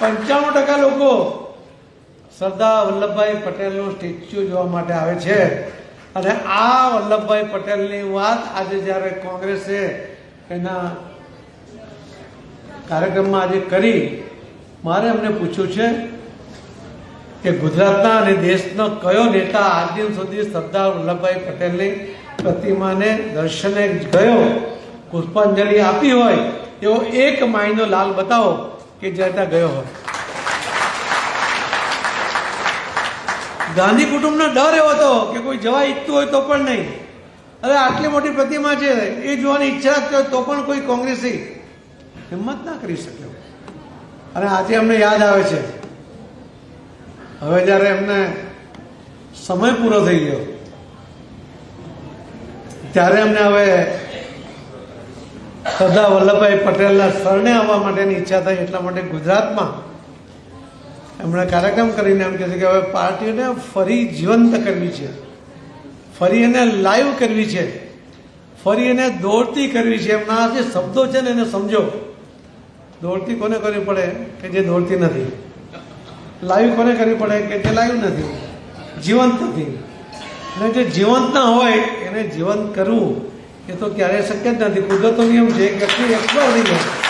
પંચાણું ટકા લોકો સરદાર વલ્લભભાઈ પટેલનું સ્ટેચ્યુ જોવા માટે આવે છે. અને આ વલ્લભભાઈ પટેલની વાત આજે જ્યારે કોંગ્રેસે એના કાર્યક્રમમાં આજે કરી, મારે એમને પૂછ્યું છે કે ગુજરાતના અને દેશનો કયો નેતા આજ સુધી સરદાર વલ્લભભાઈ પટેલની પ્રતિમાને દર્શને ગયો, પુષ્પાંજલિ આપી હોય એવો એક માયનો લાલ બતાવો કે જ્યાં ત્યાં ગયો હોય. ગાંધી કુટુંબનો ડર એવો હતો કે કોઈ જવા ઈચ્છતું હોય તો પણ નહીં. અરે આટલી મોટી પ્રતિમા છે, એ જોવાની ઈચ્છા રાખતી હોય તો પણ કોઈ કોંગ્રેસી હિંમત ના કરી શક્યો. અને આજે અમને યાદ આવે છે. હવે જ્યારે એમને સમય પૂરો થઈ ગયો, ત્યારે અમને હવે સરદાર વલ્લભભાઈ પટેલના શરણે આવવા માટેની ઈચ્છા થઈ એટલા માટે ગુજરાતમાં એમણે કાર્યક્રમ કરીને એમ કહે છે કે હવે પાર્ટીને ફરી જીવંત કરવી છે. ફરી એને લાઈવ કરવી છે. ફરી એને દોડતી કરવી છે. એમના જે શબ્દો છે ને એને સમજો. દોડતી કોને કરવી પડે? કે જે દોડતી નથી. લાઈવ કોને કરવી પડે? કે જે લાઈવ નથી. જીવંત નથી. અને જે જીવંત ના હોય, એને જીવંત કરવું. એ તો ક્યારેય શક્ય જ નથી. કુદરતનો નિયમ છે કે વ્યક્તિ એક્સપાયર નહીં